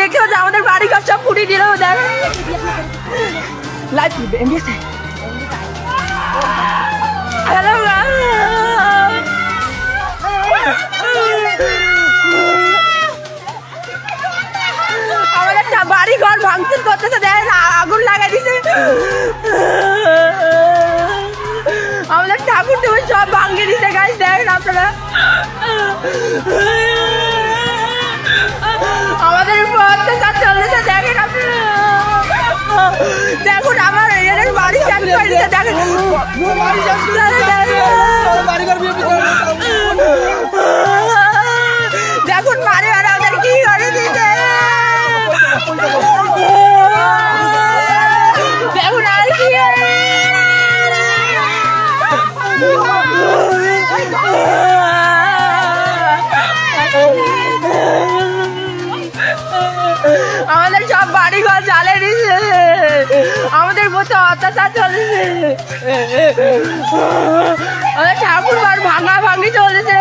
দেখতে পাচ্ছি আমাদের বাড়ি ঘর সব পুড়িয়ে দিল দেখ। লাইভ এমবিএসে হ্যালো আমাদের বাড়ি ঘর ভাঙচুর করতেছে দেখেন আগুন লাগাই দিছে। আমাদের ঠাকুর ঠাকুর সব ভাঙিয়ে দিছে গাছ দেখেন আপনারা। দেখুন আমার এদের বাড়ি শেষ করে দিতে দেখেন। দেখুন মারে মারে আমাদের কি করে দিতে? দেখুন আর কি আমাদের সব বাড়ি ঘর জ্বালে দিছে আমাদের মতো অত্যাচার চলেছে। আমাদের ঠাকুর ঘর ভাঙা ভাঙি চলেছে।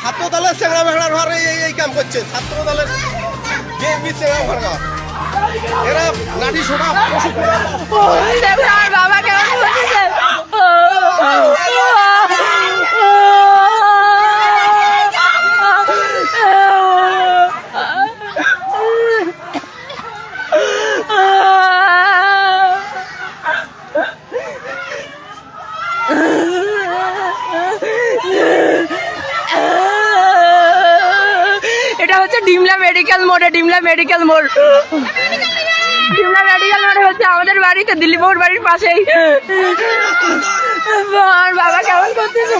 ছাত্র দলের চেংড়া ভেড়ার ঘরে এই এই কাম করছে। ছাত্র দলের বিএনপি এরা নাটি দেখুন আমার বাবা কেমন বসেছে এটা হচ্ছে ডিমলা মেডিকেল মোড়ে, ডিমলা মেডিকেল মোড়। ডিমলা মেডিকেল মোড়ে হচ্ছে আমাদের বাড়িতে দিল্লি মোড় বাড়ির পাশেই। আমার বাবা কেমন করতেছে?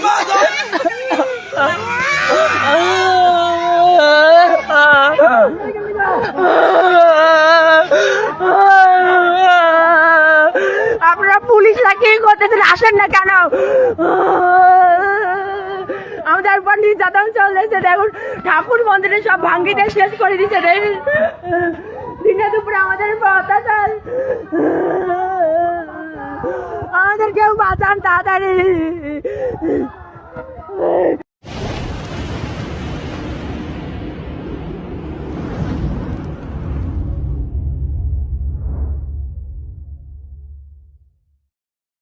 আপনারা পুলিশরা কি করতেছেন, আসেন না কেন? উপর নির্যাতন চলেছে দেখুন, ঠাকুর মন্দিরে সব ভাঙ্গিতে শেষ করে দিচ্ছে দেখুন। দিনে দুপুরে আমাদের অত্যাচার আমাদের কেউ বাঁচান তাড়াতাড়ি।